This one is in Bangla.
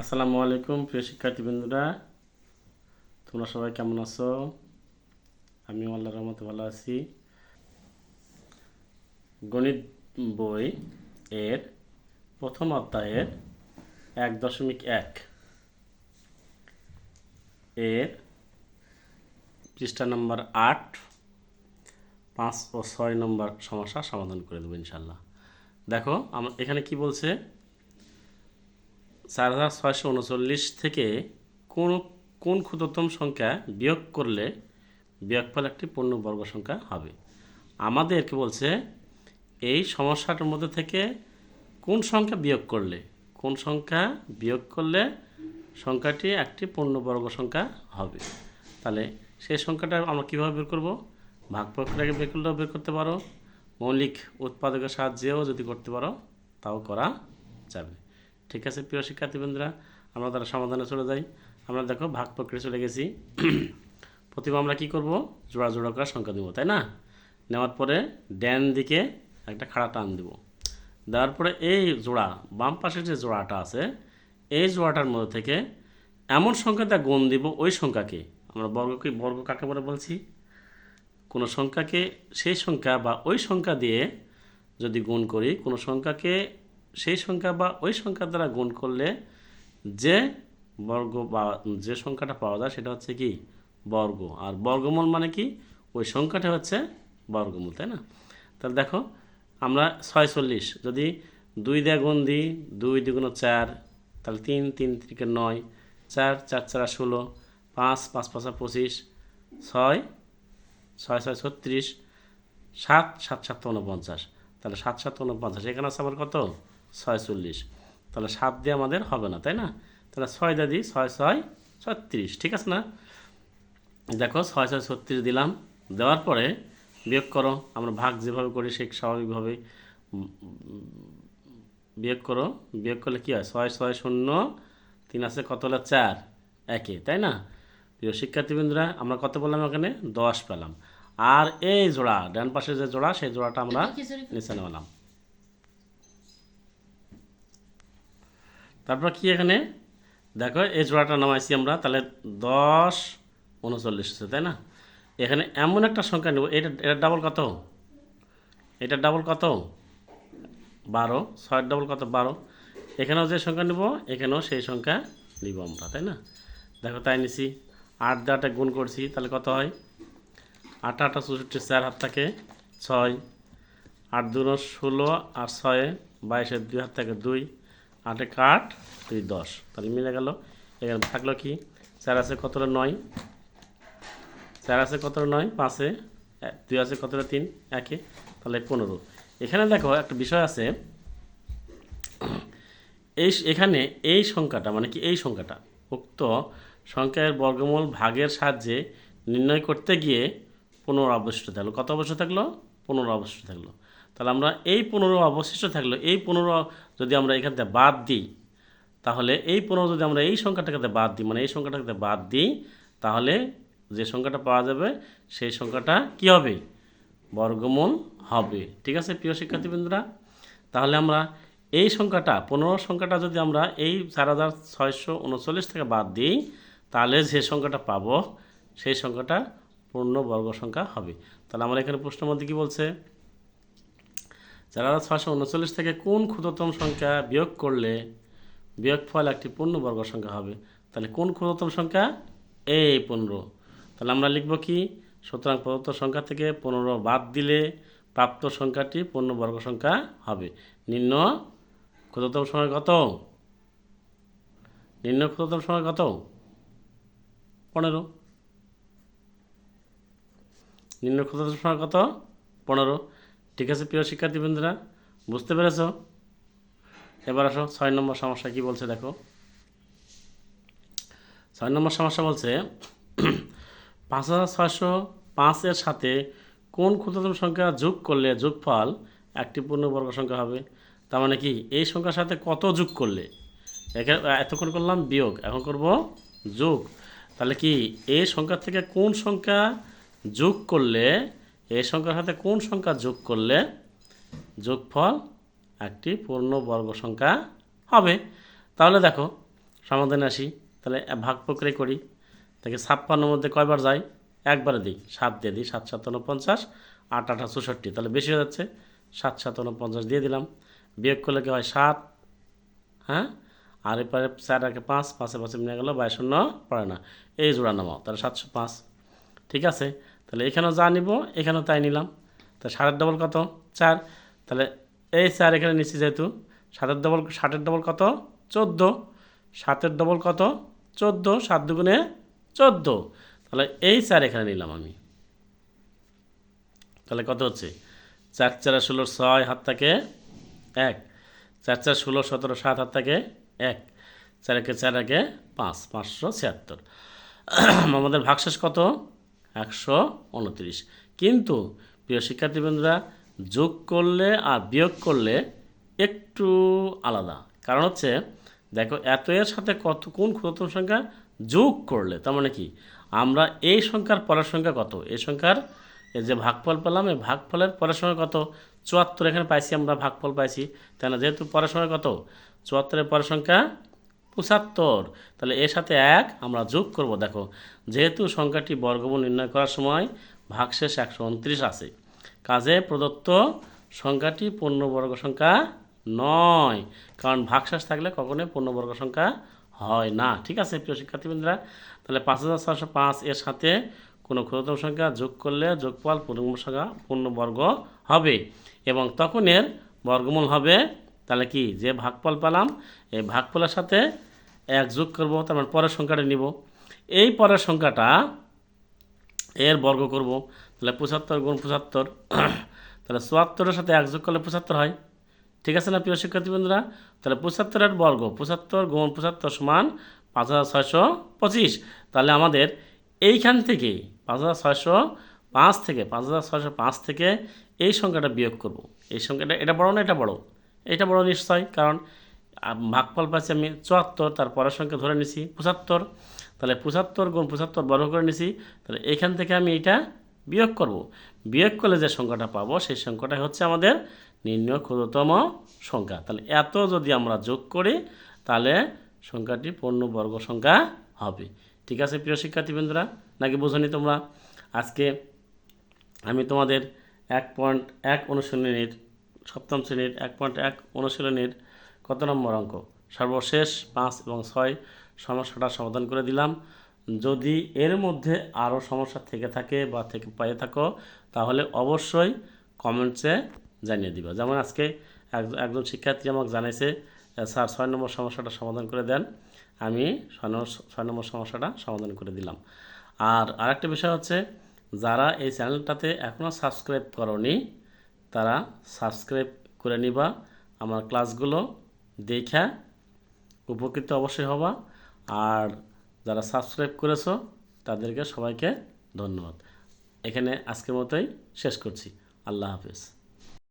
আসসালামু আলাইকুম, প্রিয় শিক্ষার্থীবৃন্দরা। তোমরা সবাই কেমন আছো? আমি আল্লাহ রহমতে ভালো আছি। গণিত বই এর প্রথম অধ্যায়ের এক দশমিক এক এর পৃষ্ঠা নম্বর আট, পাঁচ ও ছয় নম্বর সমস্যা সমাধান করে দেবো ইনশাল্লাহ দেখো, আমার এখানে কি বলছে? চার হাজার ছয়শো উনচল্লিশ থেকে কোন কোন ক্ষুদ্রতম সংখ্যা বিয়োগ করলে বিয়োগফল একটি পূর্ণবর্গ সংখ্যা হবে? আমাদেরকে বলছে, এই সমস্যাটার মধ্যে থেকে কোন সংখ্যা বিয়োগ করলে, কোন সংখ্যা বিয়োগ করলে সংখ্যাটি একটি পূর্ণবর্গ সংখ্যা হবে? তাহলে সেই সংখ্যাটা আমরা কীভাবে বের করব? ভাগ প্রক্রিয়াকে বের করলেও বের করতে পারো, মৌলিক উৎপাদকের সাহায্যেও যদি করতে পারো, তাও করা যাবে। ঠিক আছে, প্রিয় শিক্ষার্থীবৃন্দরা, আমরা তারা সমাধানে চলে যাই। আমরা দেখো, ভাগ প্রক্রিয়া চলে গেছি। প্রথমে আমরা কি করব? জোড়া জোড়া করে সংখ্যা দেবো, তাই না? নেওয়ার পরে ড্যান দিকে একটা খাড়া টান দেব। দেওয়ার পরে এই জোড়া, বাম পাশে যে জোড়াটা আছে, এই জোড়াটার মধ্যে থেকে এমন সংখ্যাটা গুণ দিব ওই সংখ্যাকে। আমরা বর্গকে বর্গ কাকে বলে বলছি? কোনো সংখ্যাকে, সেই সংখ্যা বা ওই সংখ্যা দিয়ে যদি গুণ করি, কোনো সংখ্যাকে সেই সংখ্যা বা ওই সংখ্যা দ্বারা গুণ করলে যে বর্গ বা যে সংখ্যাটা পাওয়া যায় সেটা হচ্ছে কি? বর্গ। আর বর্গমূল মানে কি? ওই সংখ্যাটা হচ্ছে বর্গমূল, তাই না? তাহলে দেখো, আমরা ছয় চল্লিশ যদি দুই দিয়ে গুণ দিই, দুই দ্বিগুণ চার, তাহলে তিন তিন তিরিকে নয়, চার চার, চারা ষোলো, পাঁচ পাঁচ, পাঁচা পঁচিশ, ছয় ছয় ছয়, ছত্রিশ, সাত সাত সাত, উনপঞ্চাশ। তাহলে সাত সাত, উনপঞ্চাশ, এখানে আছে আমার কত? ছয়চল্লিশ। তাহলে সাত দিয়ে আমাদের হবে না তাই না? তাহলে ছয় দিয়ে দিই ছয় ছয় ছত্রিশ ঠিক আছে না? দেখো ছয় ছয় ছত্রিশ দিলাম দেওয়ার পরে বিয়োগ করো আমরা ভাগ যেভাবে করি সে স্বাভাবিকভাবে বিয়োগ করো বিয়োগ করলে কী হয়? ছয় ছয় শূন্য তিন আছে কত হলো? চার একে তাই না? প্রিয় শিক্ষার্থীবৃন্দরা আমরা কত বললাম এখানে? দশ পেলাম। আর এই জোড়া ডান পাশে যে জোড়া সেই জোড়াটা আমরা নিচে নেওয়ালাম। তারপর কি এখানে? দেখো, এই জোড়াটা নামাইছি আমরা, তাহলে দশ উনচল্লিশ হচ্ছে, তাই না? এখানে এমন একটা সংখ্যা নেব, এটা এটা ডাবল কত? এটা ডাবল কত? বারো। ছয়ের ডাবল কত? বারো। এখানেও যে সংখ্যা নেব, এখানেও সেই সংখ্যা নিব আমরা, তাই না? দেখো, তাই নিছি। আট দিয়ে আটে গুণ করছি, তাহলে কত হয়? আট আটা চৌষট্টি, চার হাত থাকে ছয়। আট দুনো ষোলো আর ছয়ে বাইশের দুই হাত থাকে দুই। আটে কাঠ দুই দশ। তাহলে মিলে গেল। এখানে থাকল কি? চার আছে কতটা নয়। চার আছে কতটা নয়। পাঁচে দুই আছে কতটা তিন। একে তাহলে পনেরো। এখানে দেখো একটা বিষয় আছে। এই এখানে এই সংখ্যাটা মানে কি এই সংখ্যাটা, উক্ত সংখ্যার বর্গমূল ভাগের সাহায্যে নির্ণয় করতে গিয়ে পনেরো অবশিষ্ট থাকল। কত অবশিষ্ট থাকল? পনেরো অবশিষ্ট থাকল। তাহলে আমরা এই পনেরো অবশিষ্ট থাকল এই পনেরো যদি আমরা এখান থেকে বাদ দিই, তাহলে এই পনেরো যদি আমরা এই সংখ্যাটাকে বাদ দিই মানে এই সংখ্যাটাকে বাদ দিই, তাহলে যে সংখ্যাটা পাওয়া যাবে সেই সংখ্যাটা কি হবে? বর্গমূল হবে। ঠিক আছে, প্রিয় শিক্ষার্থীবৃন্দরা? তাহলে আমরা এই সংখ্যাটা, পনেরো সংখ্যাটা যদি আমরা এই চার হাজার ছয়শো উনচল্লিশ থেকে বাদ দিই, তাহলে যে সংখ্যাটা পাবো, সেই সংখ্যাটা পূর্ণ বর্গ সংখ্যা হবে। তাহলে আমরা এখানে প্রশ্নের মধ্যে কী বলছে? চার হাজার ছয়শো উনচল্লিশ থেকে কোন ক্ষুদ্রতম সংখ্যা বিয়োগ করলে বিয়োগফল একটি পূর্ণবর্গ সংখ্যা হবে, তাহলে কোন ক্ষুদ্রতম সংখ্যা? এই পনেরো। তাহলে আমরা লিখব কি? সুতরাং প্রদত্ত সংখ্যা থেকে পনেরো বাদ দিলে প্রাপ্ত সংখ্যাটি পূর্ণবর্গ সংখ্যা হবে। নিম্ন ক্ষুদ্রতম সংখ্যা কত? নিম্ন ক্ষুদ্রতম সংখ্যা কত? পনেরো। নিম্ন ক্ষুদ্রতম সংখ্যা কত? পনেরো। ঠিক আছে, প্রিয় শিক্ষার্থীবৃন্দরা? বুঝতে পেরেছ? এবার আসো, ছয় নম্বর সমস্যা কি বলছে দেখো। ছয় নম্বর সমস্যা বলছে, পাঁচ হাজার ছয়শো পাঁচের সাথে কোন ক্ষুদ্রতম সংখ্যা যোগ করলে যোগফল একটি পূর্ণবর্গ সংখ্যা হবে? তার মানে কি, এই সংখ্যার সাথে কত যোগ করলে? এতক্ষণ করলাম বিয়োগ, এখন করব যোগ। তাহলে কি, এই সংখ্যা থেকে কোন সংখ্যা যোগ করলে এই সংখ্যার সাথে কোন সংখ্যা যোগ করলে যোগফল একটি পূর্ণবর্গ সংখ্যা হবে? তাহলে দেখো, সমাধানে আসি। তাহলে ভাগ প্রক্রিয়া করি। তাকে ছাপ্পান্নর মধ্যে কয়বার যাই একবারে দিই। সাত দিয়ে দিই। সাত সাত উনপঞ্চাশ আট আঠা চৌষট্টি। তাহলে বেশি হয়ে যাচ্ছে। সাত সাত উনপঞ্চাশ দিয়ে দিলাম। বিয়োগ করলে কি হয়? সাত। হ্যাঁ? আর এরপরে চার একে পাঁচ, পাঁচে পাঁচে নিয়ে গেলো, বাইশ শূন্য। পড়ে না। এই জোড়া নামাও। তাহলে সাতশো পাঁচ। ঠিক আছে? তাহলে এখানেও যা নিব, এখানেও তাই নিলাম। তা ষাটের ডবল কত? চার। তাহলে এই চার এখানে নিচ্ছি যেহেতু সাতের ডবল ষাটের ডবল কত? চোদ্দ। সাতের ডবল কত? চোদ্দ। সাত দুগুণে চোদ্দ। তাহলে এই চার এখানে নিলাম আমি। তাহলে কত হচ্ছে? চার চার ষোলো ছয় হাত থাকে এক। চার চার ষোলো সতেরো সাত হাত থেকে এক। চার একে চার একে পাঁচ, পাঁচশো ছিয়াত্তর। আমাদের ভাগশেষ কত? একশো উনত্রিশ। কিন্তু, প্রিয় শিক্ষার্থীবৃন্দরা, যোগ করলে আর বিয়োগ করলে একটু আলাদা। কারণ হচ্ছে, দেখো, এত এর সাথে কত, কোন ক্ষুদ্রতম সংখ্যা যোগ করলে? তার মানে কি? আমরা এই সংখ্যার পরের সংখ্যা কত? এই সংখ্যার যে ভাগফল পেলাম, এই ভাগফলের পরের সময় কত? চুয়াত্তর এখানে পাইছি, আমরা ভাগফল পাইছি। তাই না? যেহেতু পরের সময় কত? চুয়াত্তরের পরের সংখ্যা পঁচাত্তর। তাহলে এর সাথে এক, আমরা যোগ করব, দেখো, যেহেতু সংখ্যাটি বর্গমূল নির্ণয় করার সময় ভাগশেষ একশো উনত্রিশ আছে, কাজে প্রদত্ত সংখ্যাটি পূর্ণবর্গ সংখ্যা নয়, কারণ ভাগশেষ থাকলে কখনোই পূর্ণবর্গ সংখ্যা হয় না, ঠিক আছে, প্রিয় শিক্ষার্থীবৃন্দরা? তাহলে পাঁচ হাজার ছশো পাঁচ এর সাথে কোনো ক্ষুদ্রতম সংখ্যা যোগ করলে যোগফল পূর্ণবর্গ সংখ্যা পূর্ণবর্গ হবে এবং তখন এর বর্গমূল হবে তাহলে কি যে ভাগফল পেলাম, এই ভাগফলের সাথে এক যোগ করব, তার মানে পরের সংখ্যাটা নিব। এই পরের সংখ্যাটা এর বর্গ করব, তাহলে পঁচাত্তর গুণ পঁচাত্তর, তাহলে চুয়াত্তরের সাথে এক যোগ করলে পঁচাত্তর হয়। ঠিক আছে না, প্রিয় শিক্ষার্থী বন্ধুরা? তাহলে পঁচাত্তরের বর্গ, পঁচাত্তর গুণ পঁচাত্তর সমান পাঁচ হাজার ছয়শো পঁচিশ। তাহলে আমাদের এইখান থেকে পাঁচ হাজার ছয়শো পাঁচ থেকে, পাঁচ হাজার ছয়শো পাঁচ থেকে এই সংখ্যাটা বিয়োগ করব। এই সংখ্যাটা এটা বড় না এটা বড়? এটা বড় নিশ্চয়, কারণ ভাগফল পাচ্ছি আমি চুয়াত্তর, তার পরের সংখ্যা ধরে নিছি পঁচাত্তর, তাহলে পঁচাত্তর গুণ পঁচাত্তর বর্গ করে নিছি, তাহলে এখান থেকে আমি এটা বিয়োগ করব। বিয়োগ করলে যে সংখ্যাটা পাবো, সেই সংখ্যাটা হচ্ছে আমাদের নির্ণয় ক্ষুদ্রতম সংখ্যা। তাহলে এত যদি আমরা যোগ করি, তাহলে সংখ্যাটি পূর্ণবর্গ সংখ্যা হবে। ঠিক আছে, প্রিয় শিক্ষার্থীবৃন্দরা? নাকি বোঝনি তোমরা? আজকে আমি তোমাদের এক পয়েন্ট এক অনুশীলনীর সপ্তম শ্রেণির এক পয়েন্ট এক অনুশীলনীর কত নম্বর অঙ্ক? সর্বশেষ পাঁচ এবং ছয় সমস্যাটা সমাধান করে দিলাম। যদি এর মধ্যে আরও সমস্যা থেকে থাকে বা থেকে পেয়ে থাকো, তাহলে অবশ্যই কমেন্টসে জানিয়ে দিবা। যেমন আজকে এক- একজন শিক্ষার্থী আমাকে জানাইছে, স্যার, ছয় নম্বর সমস্যাটা সমাধান করে দেন। আমি ছয় নম্বর ছয় নম্বর সমস্যাটা সমাধান করে দিলাম। আর আরেকটা বিষয় হচ্ছে, যারা এই চ্যানেলটাতে এখনও সাবস্ক্রাইব করনি তারা সাবস্ক্রাইব করে নিবা, আমার ক্লাসগুলো দেখা উপকৃত অবশ্যই হবা। আর যারা সাবস্ক্রাইব করেছ, তাদেরকে সবাইকে ধন্যবাদ। এখানে আজকের মতোই শেষ করছি। আল্লাহ হাফিজ।